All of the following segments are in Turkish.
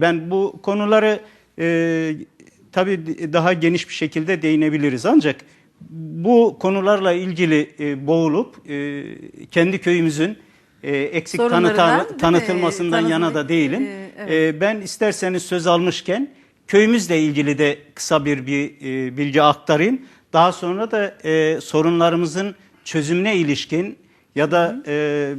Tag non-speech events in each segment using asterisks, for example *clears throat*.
Ben bu konuları e, tabii daha geniş bir şekilde değinebiliriz ancak bu konularla ilgili e, boğulup e, kendi köyümüzün e, eksik mi? tanıtılmasından Tanıtılmak- yana da değilim. e, evet. E, ben isterseniz söz almışken köyümüzle ilgili de kısa bir, bir e, bilgi aktarayım. Daha sonra da e, sorunlarımızın çözümüne ilişkin ya da e,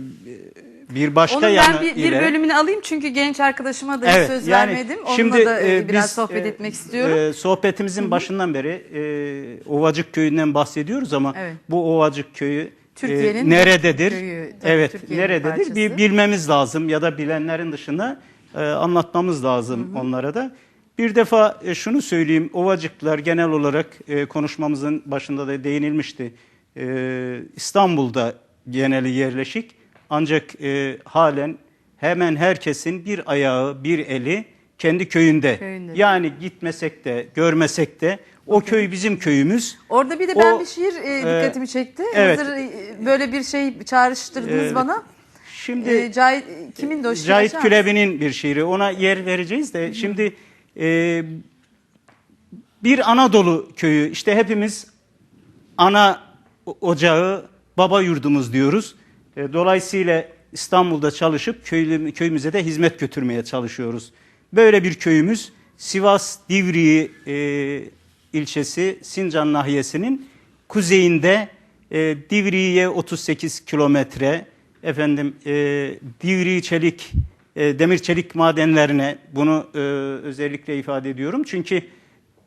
bir başka Onun yanı ben bir, bir ile bölümünü alayım çünkü genç arkadaşıma da hiç söz vermedim. Onunla da e, biraz biz, sohbet e, etmek istiyorum. e, sohbetimizin başından beri e, Ovacık Köyü'nden bahsediyoruz ama Evet. bu Ovacık Köyü e, Türkiye'nin nerededir? köyü, tabii evet, Türkiye'nin nerededir? parçası. Bir bilmemiz lazım ya da bilenlerin dışında e, anlatmamız lazım onlara da. Bir defa e, şunu söyleyeyim, Ovacıklar genel olarak e, konuşmamızın başında da değinilmişti. E, İstanbul'da geneli yerleşik ancak e, halen hemen herkesin bir ayağı, bir eli kendi köyünde. Köyünde. Yani gitmesek de, görmesek de o köy bizim köyümüz. Orada bir de ben o, bir şiir e, e, dikkatimi çekti. evet. Hazır e, böyle bir şey çağrıştırdınız E, bana. Şimdi E, Cahit, kimin de o şiir Cahit Külebi'nin bir şiiri. Ona yer vereceğiz de şimdi e, bir Anadolu köyü işte hepimiz ana ocağı baba yurdumuz diyoruz. E, dolayısıyla İstanbul'da çalışıp köyümüze de hizmet götürmeye çalışıyoruz. Böyle bir köyümüz Sivas Divriği e, ilçesi Sincan nahiyesinin kuzeyinde e, Divriği'ye 38 kilometre efendim e, Divriği çelik e, demir çelik madenlerine bunu özellikle ifade ediyorum. Çünkü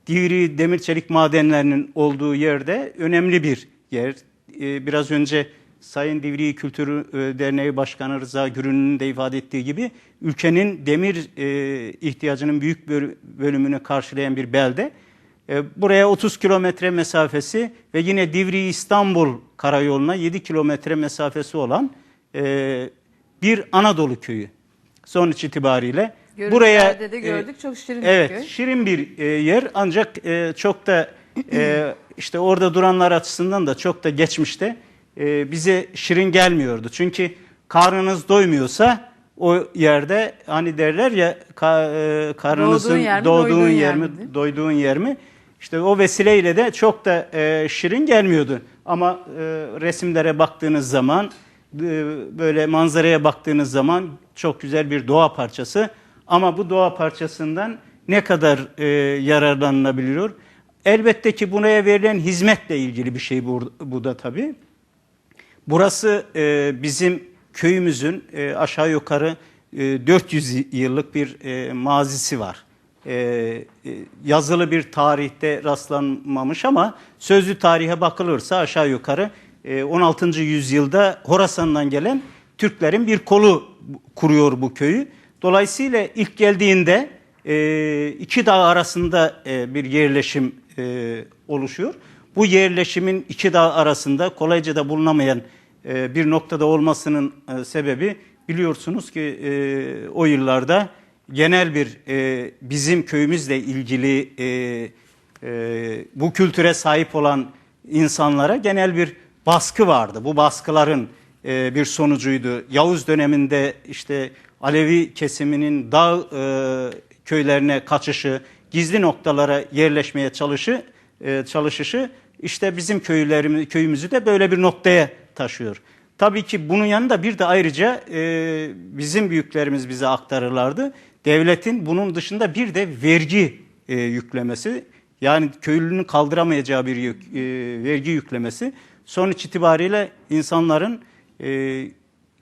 Divri demir çelik madenlerinin olduğu yerde önemli bir yer. Biraz önce Sayın Divri Kültür e, Derneği Başkanı Rıza Gürün'ün de ifade ettiği gibi ülkenin demir e, ihtiyacının büyük böl- bölümünü karşılayan bir belde. E, Buraya 30 kilometre mesafesi ve yine Divri İstanbul karayoluna 7 kilometre mesafesi olan e, bir Anadolu köyü. Sonuç itibariyle Görüntülerde de e, gördük. Çok şirin bir evet, köy. şirin bir e, yer ancak e, çok da e, işte orada duranlar açısından da çok da geçmişte e, bize şirin gelmiyordu. Çünkü karnınız doymuyorsa o yerde hani derler ya ka, e, karnınızın Doğduğun yer mi, doğduğun doyduğun yer mi, doyduğun yer mi? İşte o vesileyle de çok da e, şirin gelmiyordu. Ama e, resimlere baktığınız zaman e, böyle manzaraya baktığınız zaman çok güzel bir doğa parçası. Ama bu doğa parçasından ne kadar e, yararlanılabiliyor? Elbette ki buraya verilen hizmetle ilgili bir şey bu, bu da tabii. Burası e, bizim köyümüzün e, aşağı yukarı e, 400 yıllık bir e, mazisi var. E, e, yazılı bir tarihte rastlanmamış ama sözlü tarihe bakılırsa aşağı yukarı e, 16. yüzyılda Horasan'dan gelen Türklerin bir kolu kuruyor bu köyü. Dolayısıyla ilk geldiğinde e, iki dağ arasında e, bir yerleşim e, oluşuyor. Bu yerleşimin iki dağ arasında kolayca da bulunamayan e, bir noktada olmasının e, sebebi biliyorsunuz ki e, o yıllarda genel bir bizim köyümüzle ilgili bu kültüre sahip olan insanlara genel bir baskı vardı. Bu baskıların bir sonucuydu. Yavuz döneminde işte Alevi kesiminin dağ köylerine kaçışı, gizli noktalara yerleşmeye çalışı, çalışışı işte bizim köylerimiz, köyümüzü de böyle bir noktaya taşıyor. Tabii ki bunun yanında bir de ayrıca e, bizim büyüklerimiz bize aktarırlardı. Devletin bunun dışında bir de vergi e, yüklemesi yani köylünün kaldıramayacağı bir yük, e, vergi yüklemesi sonuç itibariyle insanların e,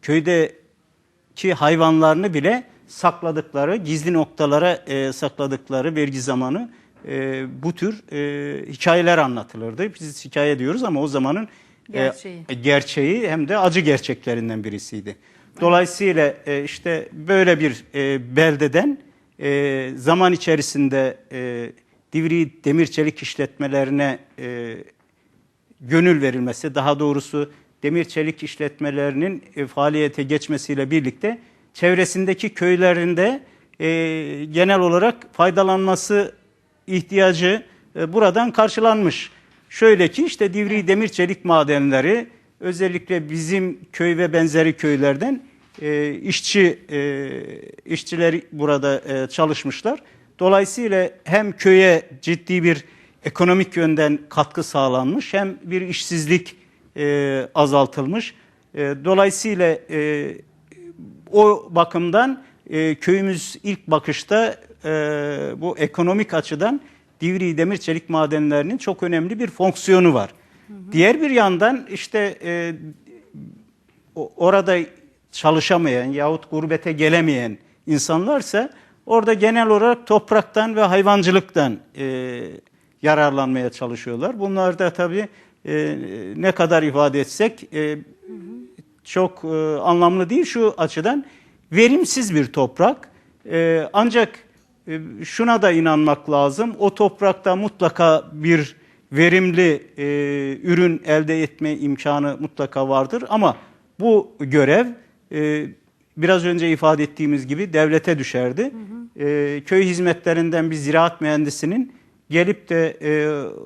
köydeki hayvanlarını bile sakladıkları, gizli noktalara e, sakladıkları vergi zamanı e, bu tür e, hikayeler anlatılırdı. Biz hikaye diyoruz ama o zamanın e, Gerçeği. gerçeği hem de acı gerçeklerinden birisiydi. Dolayısıyla e, işte böyle bir e, beldeden e, zaman içerisinde e, Divri demir çelik işletmelerine e, gönül verilmesi, daha doğrusu demir çelik işletmelerinin e, faaliyete geçmesiyle birlikte çevresindeki köylerinde e, genel olarak faydalanması ihtiyacı e, buradan karşılanmış. Şöyle ki işte Divri demir çelik madenleri özellikle bizim köy ve benzeri köylerden e, işçi e, işçiler burada e, çalışmışlar. Dolayısıyla hem köye ciddi bir ekonomik yönden katkı sağlanmış hem bir işsizlik e, azaltılmış. E, dolayısıyla e, o bakımdan e, köyümüz ilk bakışta e, bu ekonomik açıdan Divriği demir çelik madenlerinin çok önemli bir fonksiyonu var. Diğer bir yandan işte e, orada çalışamayan yahut gurbete gelemeyen insanlarsa orada genel olarak topraktan ve hayvancılıktan e, yararlanmaya çalışıyorlar. Bunlar da tabii e, ne kadar ifade etsek e, çok e, anlamlı değil şu açıdan verimsiz bir toprak. E, ancak şuna da inanmak lazım. O toprakta mutlaka bir verimli e, ürün elde etme imkanı mutlaka vardır ama bu görev e, biraz önce ifade ettiğimiz gibi devlete düşerdi. E, köy hizmetlerinden bir ziraat mühendisinin gelip de e,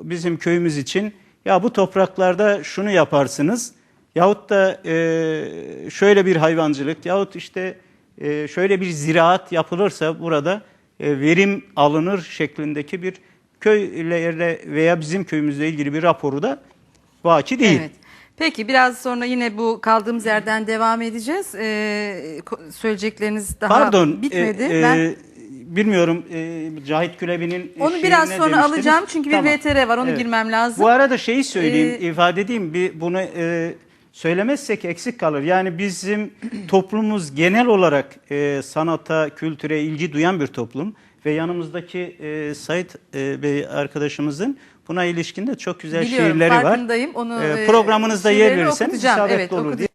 bizim köyümüz için ya bu topraklarda şunu yaparsınız yahut da e, şöyle bir hayvancılık yahut işte e, şöyle bir ziraat yapılırsa burada verim alınır şeklindeki bir köylerle veya bizim köyümüzle ilgili bir raporu da vaki değil. Evet. Peki biraz sonra yine bu kaldığımız yerden devam edeceğiz. Ee, söyleyecekleriniz daha Pardon, bitmedi. e, e, ben bilmiyorum e, Cahit Külebi'nin onu biraz sonra demiştiniz. alacağım çünkü bir Tamam. VTR var onu Evet. girmem lazım. Bu arada şeyi söyleyeyim, Ee, ifade edeyim. Bir bunu e, söylemezsek eksik kalır. Yani bizim *clears throat* toplumumuz genel olarak e, sanata, kültüre ilgi duyan bir toplum ve yanımızdaki e, Sait e, Bey arkadaşımızın buna ilişkin de çok güzel Biliyorum, şiirleri var. farkındayım. Onu, E, e, programınızda yer verirseniz isabetli Evet, olur diye.